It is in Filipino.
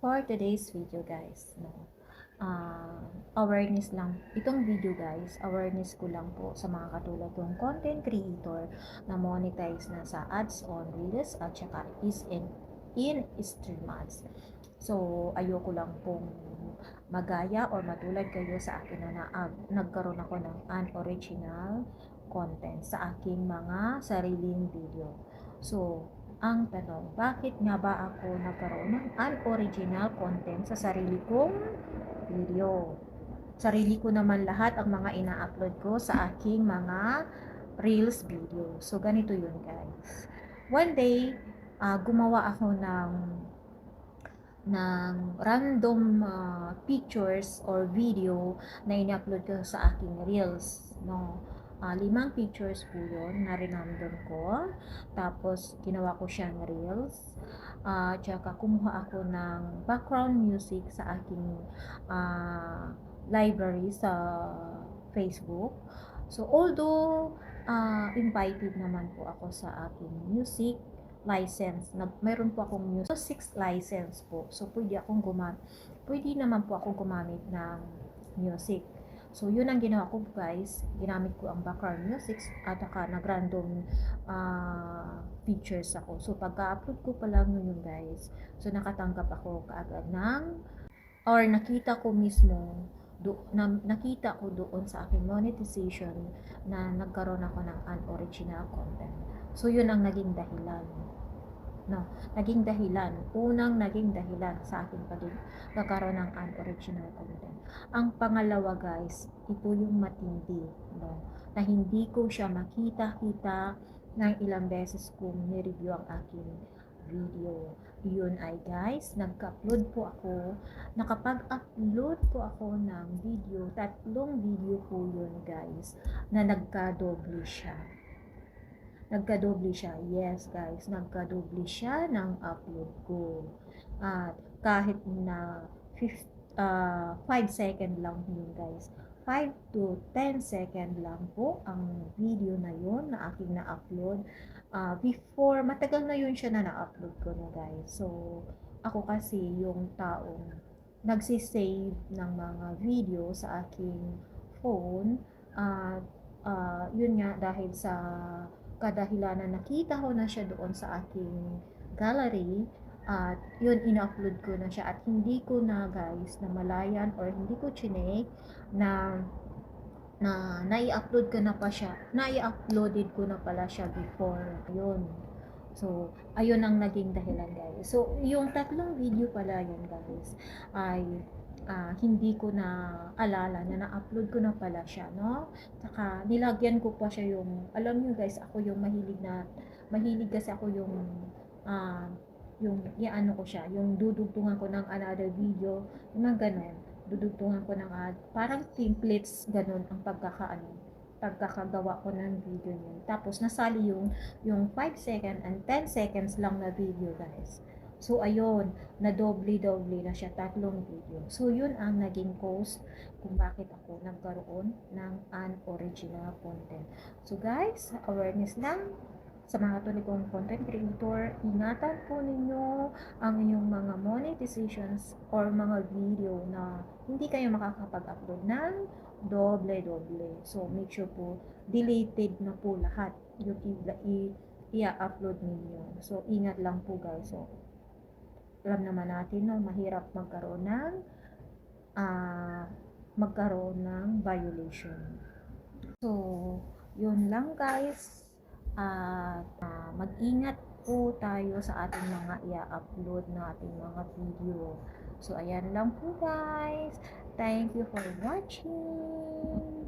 for today's video guys no? Uh, awareness lang. Itong video guys awareness ko lang po sa mga katulad kong content creator na monetize na sa ads on reels at saka is in in stream ads. So ayoko lang pong magaya or matulad kayo sa akin na, na nagkaroon ako ng unoriginal content sa aking mga sariling video. So ang tanong, bakit nga ba ako nagkaroon ng unoriginal content sa sarili kong video? Sarili ko naman lahat ang mga ina-upload ko sa aking mga Reels video. So, ganito yun guys. One day, uh, gumawa ako ng ng random uh, pictures or video na in-upload ko sa aking Reels. No? Uh, limang pictures po yun na rinandom ko. Tapos, ginawa ko siyang reels. Uh, tsaka, kumuha ako ng background music sa aking uh, library sa Facebook. So, although uh, invited naman po ako sa aking music license, nag, mayroon po akong music license po. So, pwede akong gumamit, pwede naman po akong gumamit ng music. So, yun ang ginawa ko guys. Ginamit ko ang background music at saka nag-random uh, features ako. So, pagka-upload ko pa lang yun guys. So, nakatanggap ako kaagad ng or nakita ko mismo do, na, nakita ko doon sa aking monetization na nagkaroon ako ng unoriginal content. So, yun ang naging dahilan no, naging dahilan, unang naging dahilan sa aking pagkakaroon ng unoriginal content. Ang pangalawa guys, ito yung matindi, no, na hindi ko siya makita-kita ng ilang beses kong ni-review ang aking video. Yun ay guys, nagka-upload po ako, nakapag-upload po ako ng video, tatlong video po yun guys, na nagka-doble siya nagkadoble siya. Yes, guys, nagkadoble siya ng upload ko. At kahit na 5 uh, second lang yun, guys. 5 to 10 second lang po ang video na yun na aking na-upload. Uh, before, matagal na yun siya na na-upload ko na, guys. So, ako kasi yung taong nagsisave ng mga video sa aking phone at uh, yun nga dahil sa kadahilanan nakita ko na siya doon sa aking gallery at yun ina-upload ko na siya at hindi ko na guys na malayan or hindi ko chinek na na nai-upload ko na pa siya nai-uploaded ko na pala siya before. Yun so ayun ang naging dahilan guys. So yung tatlong video pala yun guys ay uh, hindi ko na alala na na-upload ko na pala siya, no? Saka nilagyan ko pa siya yung, alam niyo guys, ako yung mahilig na, mahilig kasi ako yung, uh, yung, ano ko siya, yung dudugtungan ko ng another video, yung mga ganun, dudugtungan ko ng, uh, parang templates, ganun, ang pagkakaano, pagkakagawa ko ng video niya. Tapos, nasali yung, yung 5 second and 10 seconds lang na video, guys. So, ayun, na doble-doble na siya, tatlong video. So, yun ang naging cause kung bakit ako nagkaroon ng unoriginal content. So, guys, awareness lang sa mga tuloy kong content creator, ingatan po ninyo ang inyong mga monetizations or mga video na hindi kayo makakapag-upload ng doble-doble. So, make sure po, deleted na po lahat yung i-upload ninyo. So, ingat lang po guys. So, alam naman natin no, mahirap magkaroon ng uh, magkaroon ng violation. So, yun lang guys. At uh, mag-ingat po tayo sa ating mga i-upload na mga video. So, ayan lang po guys. Thank you for watching.